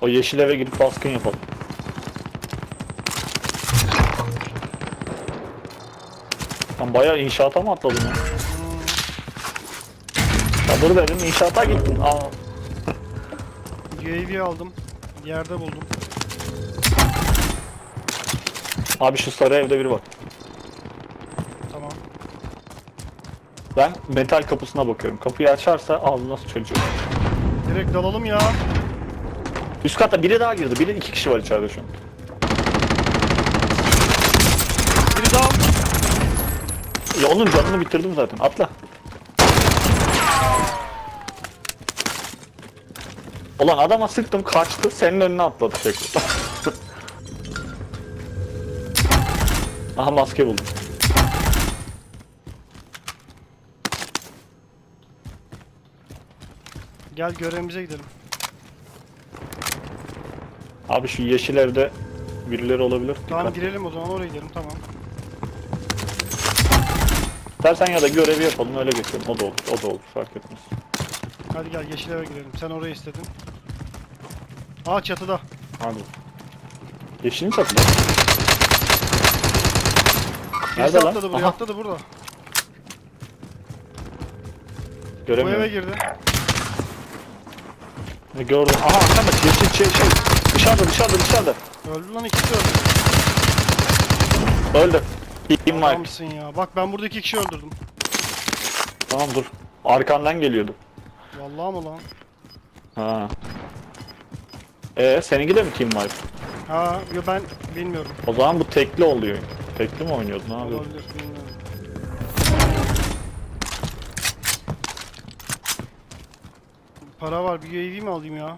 O yeşil eve gidip baskın yapalım. Lan bayağı inşaata mı atladın ya? Sabır dedim inşaata gittin. Aa, UAV aldım. Yerde buldum. abi şu sarı evde biri var. Tamam. Ben metal kapısına bakıyorum. Kapıyı açarsa ağzına çocuğu. Direkt dalalım ya. Üst katta biri daha girdi. Biri iki kişi var içeride şu an. Biri daha. Ya onun canını bitirdim zaten. Atla. Ulan adama sıktım kaçtı senin önüne atladı tekrar. Aha maske buldum. Gel görevimize gidelim. Abi şu yeşil evde birileri olabilir. Tamam Dikkat. girelim o zaman oraya gidelim tamam. İstersen ya da görevi yapalım öyle geçelim. O da olur. O da olur fark etmez. Hadi gel yeşil eve girelim. Sen orayı istedin. Aa çatıda. Hadi. Yeşilin çatıda. Birisi Nerede lan? atladı buraya Aha, atladı burada. Bu göremiyorum. eve girdi. Ne gördüm. Aha arkanda yeşil şey şey. Dışarıda dışarıda dışarıda. Öldü lan ikisi öldü. Öldü. Team var. Adamsın ya. Bak ben burada iki kişi öldürdüm. Tamam dur. Arkandan geliyordu. Vallahi mı lan? Ha. Ee seninki de mi team wipe? Ha yo ben bilmiyorum. O zaman bu tekli oluyor. Tekli mi oynuyordun yapıyordun? Olabilir bilmiyorum. Para var bir UAV mi alayım ya?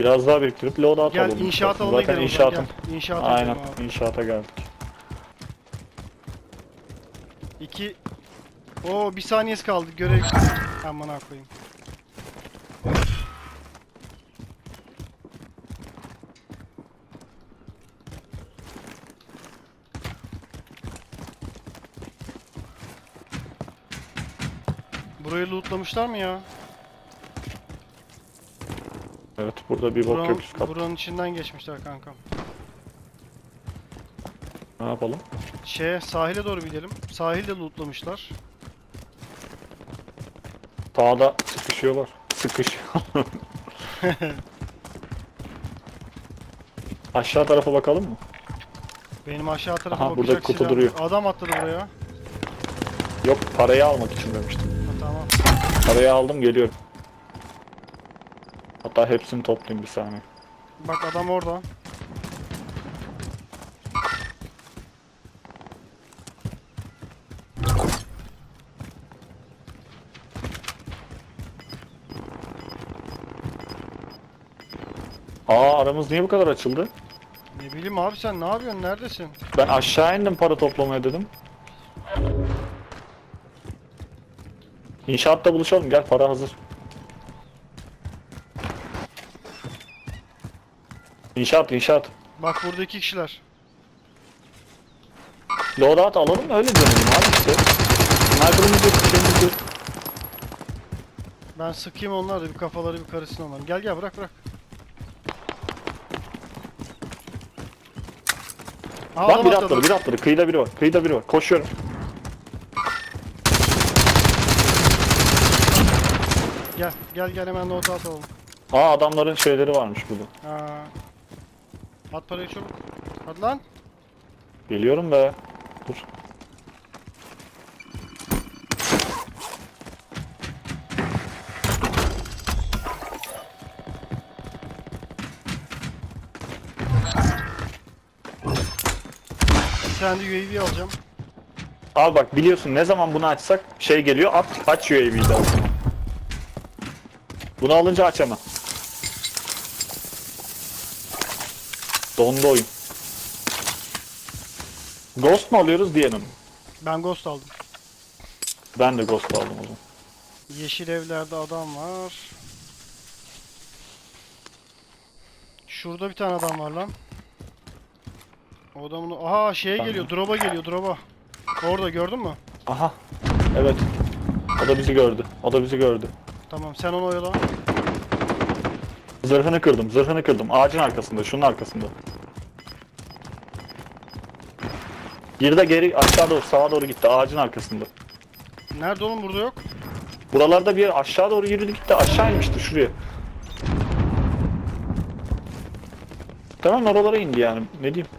Biraz daha biriktirip loadout Gel alalım. inşaat alanına Zaten inşaatın. Gel. İnşaat Aynen abi. inşaata geldik. İki... Oo bir saniyesi kaldı görev. Aman koyayım. Burayı lootlamışlar mı ya? Evet burada bir bok Buranın, yok buranın içinden geçmişler kankam. Ne yapalım? Şeye sahile doğru gidelim. Sahilde lootlamışlar. Sağda sıkışıyorlar. Sıkışıyor. Aşağı tarafa bakalım mı? Benim aşağı tarafa Aha, burada bakacak kutu silahım duruyor. Adam atladı buraya. Yok parayı almak için demiştim. Ha, tamam. Parayı aldım geliyorum. Hatta hepsini toplayayım bir saniye. Bak adam orada. Aa aramız niye bu kadar açıldı? Ne bileyim abi sen ne yapıyorsun? Neredesin? Ben aşağı indim para toplamaya dedim. İnşaatta buluşalım gel para hazır. İnşaat inşaat. Bak burada iki kişiler. Loadout alalım öyle dönelim abi işte. Sniper'ımız yok şeyimiz yok. Ben sıkayım onlar da bir kafaları bir karışsın onların. Gel gel bırak bırak. Aa, Bak adam biri atladı. biri atladı kıyıda biri var kıyıda biri var koşuyorum. Gel gel gel hemen nota atalım. Aa adamların şeyleri varmış burada. Ha. At parayı çabuk. Hadi lan. Geliyorum be. Dur. Bir tane de UAV alacağım. Abi bak biliyorsun ne zaman bunu açsak şey geliyor at aç UAV'yi de. Bunu alınca aç Dondu oyun. Ghost mu alıyoruz diğerini mi? Ben ghost aldım. Ben de Ghost aldım o zaman. Yeşil evlerde adam var. Şurada bir tane adam var lan. O adamın... Aha şeye Tamam. geliyor, drop'a geliyor, drop'a. Orada gördün mü? Aha. Evet. O da bizi gördü. O da bizi gördü. Tamam sen onu oyala. Zırhını kırdım, zırhını kırdım. Ağacın arkasında, şunun arkasında. Bir de geri aşağı doğru, sağa doğru gitti. Ağacın arkasında. Nerede oğlum burada yok. Buralarda bir yer aşağı doğru yürüdü gitti. Aşağı inmişti şuraya. Tamam oralara indi yani. Ne diyeyim?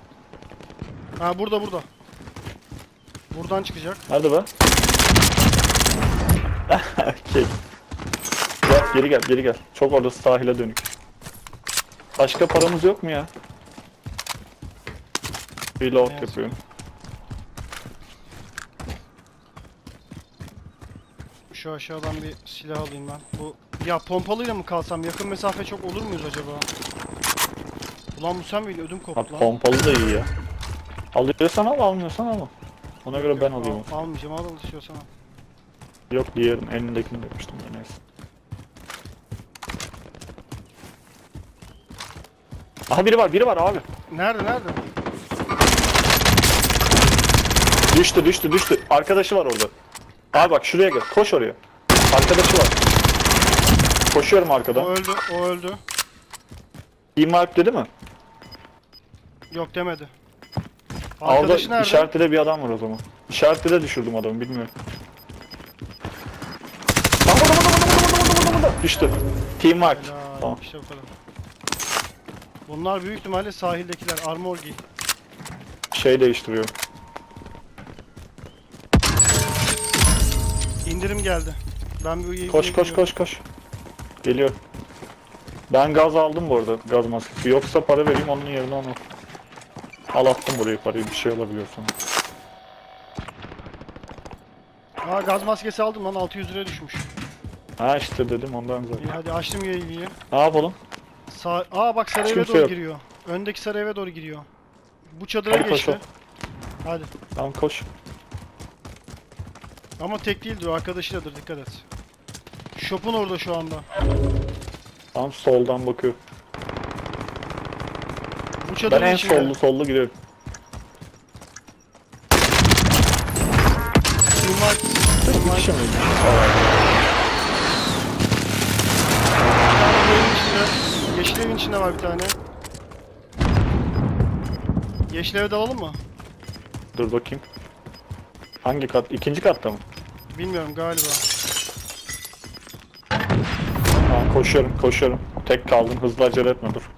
Ha burada burada. Buradan çıkacak. Nerede be? Okey. Gel, geri gel, geri gel. Çok orada sahile dönük. Başka paramız yok mu ya? Reload Evet. yapıyorum. Şu aşağıdan bir silah alayım ben. Bu ya pompalıyla mı kalsam? Yakın mesafe çok olur muyuz acaba? Ulan bu sen miydin? Ödüm Ha, koptu lan. pompalı da iyi ya. Alıyorsan al, almıyorsan alma. Ona göre ben Yok, alayım. al- almayacağım al istiyorsan al. Yok diğerin elindekini demiştim ben neyse. Aha biri var, biri var abi. Nerede nerede? Düştü, düştü, düştü. Arkadaşı var orada. Abi bak şuraya gel, koş oraya. Arkadaşı var. Koşuyorum O arkadan. öldü o öldü. Team Mark dedi mi? Yok demedi. Alda Arkadaşı nerede? işaretli bir adam var o zaman. İşaretli de düşürdüm adamı bilmiyorum. Lan burada, burada, burada, burada, burada, burada, burada. Düştü. Team. Helal, Tamam. işte bu kadar. Bunlar büyük ihtimalle sahildekiler. Armor giy. Şey değiştiriyor. İndirim geldi. Ben UAV'ye Koş koş koş koş. Geliyor. Ben gaz aldım bu arada gaz maskesi. Yoksa para vereyim onun yerine onu. Al attım buraya parayı bir şey olabiliyor sana. Aa gaz maskesi aldım lan 600 liraya düşmüş. Ha işte dedim ondan İyi zaten. hadi açtım UAV'yi. Ne yapalım? Sağ... Aa bak Hiç eve kimse doğru yok. giriyor. Öndeki sarı eve doğru giriyor. Bu çadıra Hadi geçti. koşalım. Hadi. Tamam koş. Ama tek değildir o arkadaşıyladır dikkat et. Shop'un orada şu anda. Tamam soldan bakıyor. Bu Ben çadırın en içinde. sollu sollu var. Team Bir kişi miydi tane bu evin içinde. Yeşil evin içinde var bir tane. Yeşil eve dalalım mı? Dur bakayım. Hangi kat? İkinci katta mı? Bilmiyorum galiba. Ha, koşuyorum koşuyorum. Tek kaldım hızlı acele etme dur.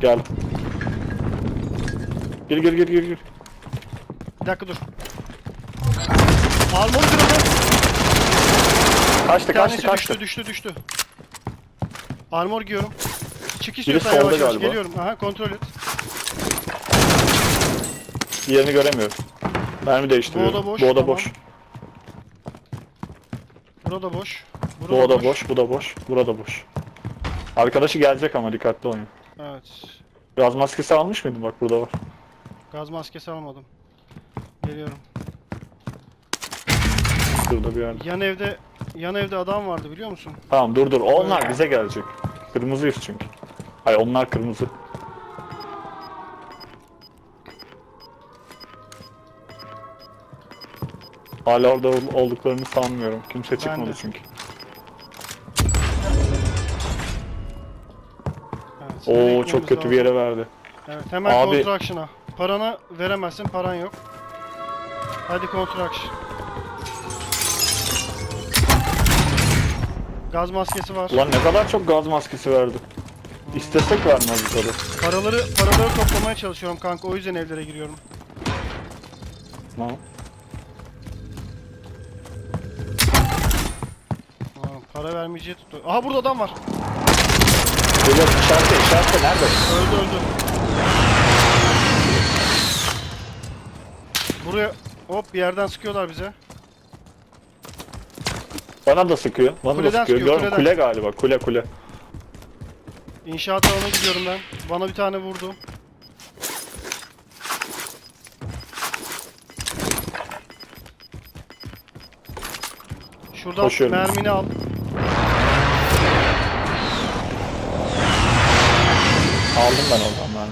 Gel. Gir gir gir gir gir. Bir dakika dur. Armor kırıldı. Kaçtı Bir kaçtı tanesi kaçtı. düştü düştü düştü. Armor giyiyorum. Çık Biri solda yavaş yavaş galiba. geliyorum. Aha kontrol et. Yerini göremiyorum. Mermi değiştiriyorum. Bu oda boş, Bu oda tamam. boş. Burada boş. Burada Bu oda boş. Bu da boş. Burada boş. Arkadaşı gelecek ama dikkatli olun. Evet. Gaz maskesi almış mıydın? Bak burada var. Gaz maskesi almadım. Geliyorum. Şurada bir yerde. Yan evde yan evde adam vardı biliyor musun? Tamam dur dur. Onlar bize gelecek. Kırmızıyız çünkü. Hayır onlar kırmızı. Hala orada ol- olduklarını sanmıyorum. Kimse çıkmadı de. çünkü. Evet. Oo çok kötü bir lazım? yere verdi. Evet hemen Abi- construction'a. Paranı veremezsin paran yok. Hadi construction. Gaz maskesi var. Ulan ne kadar çok gaz maskesi verdi. İstesek vermez bu kadar. Paraları paraları toplamaya çalışıyorum kanka o yüzden evlere giriyorum. Tamam. Aa, para vermeyeceği tuttu. Aha burada adam var. Geliyor işaretle işaretle nerede? Öldü öldü. Buraya hop bir yerden sıkıyorlar bize. Bana da sıkıyor. Bana Kuleden da sıkıyor. sıkıyor, kuleden. kule galiba. Kule kule. İnşaat alanına gidiyorum ben. Bana bir tane vurdu. Şuradan Koşuyorum. mermini al. Aldım ben oradan ben.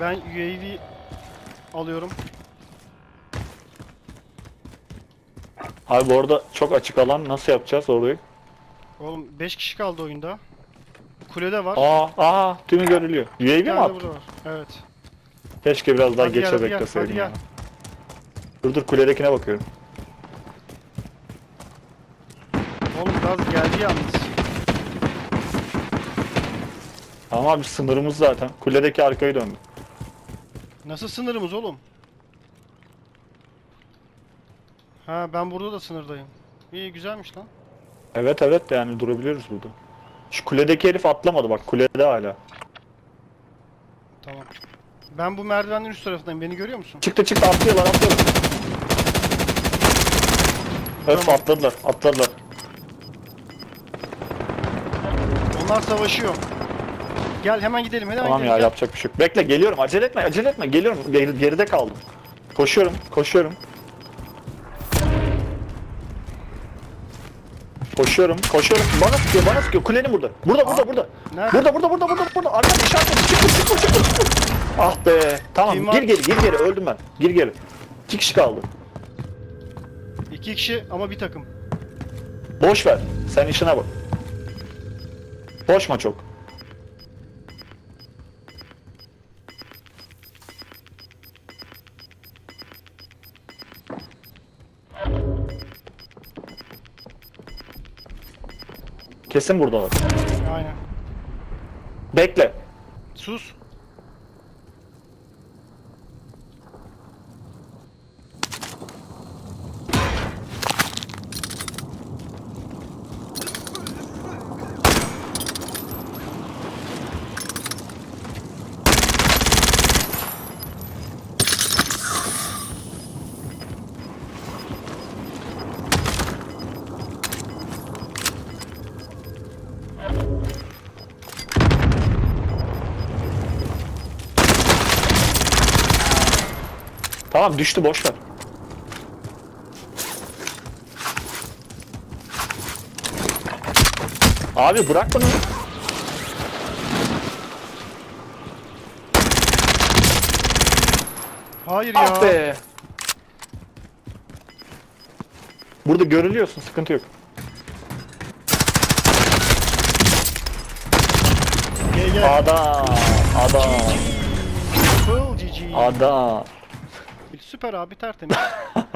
Ben UAV alıyorum. Abi bu arada çok açık alan nasıl yapacağız orayı? Oğlum 5 kişi kaldı oyunda. kulede var. Aa, aa tümü görülüyor. UAV mi tane attı? burada var. Evet. Keşke biraz daha Hadi gel, geçe hadi gel, bekleseydim hadi ya. gel. Dur dur kuledekine bakıyorum. Oğlum gaz geldi yalnız. Ama abi sınırımız zaten. Kuledeki arkayı döndü. Nasıl sınırımız oğlum? Ha ben burada da sınırdayım. İyi güzelmiş lan. Evet evet yani durabiliyoruz burada. Şu kuledeki herif atlamadı bak kulede hala. Tamam. Ben bu merdivenin üst tarafındayım. Beni görüyor musun? Çıktı çıktı atlıyorlar atlıyorlar. Öf Tamam. atladılar atladılar. Onlar savaşıyor. Gel hemen gidelim. Hemen Tamam gidelim. ya gel. yapacak bir şey yok. Bekle geliyorum acele etme acele etme geliyorum Geri- geride kaldım. Koşuyorum koşuyorum. Koşuyorum koşuyorum bana sıkıyor bana sıkıyor kulenin burada. Burada burada burada. Nerede? Burada burada burada burada burada. Arkada işaret çıkın çıkın çıkın çıkın. Ah be tamam Kim var? gir geri gir geri öldüm ben. Gir geri. İki kişi kaldı. İki kişi ama bir takım. Boş ver. Sen işine bak. Boşma çok. Kesin buradalar. Aynen. Bekle. Sus. Tamam düştü boş ver. Abi bırak bunu. Hayır ya. Ah be. Burada görülüyorsun sıkıntı yok. Gel gel. Adam, adam, Full GG. adam. Süper abi tertemiz.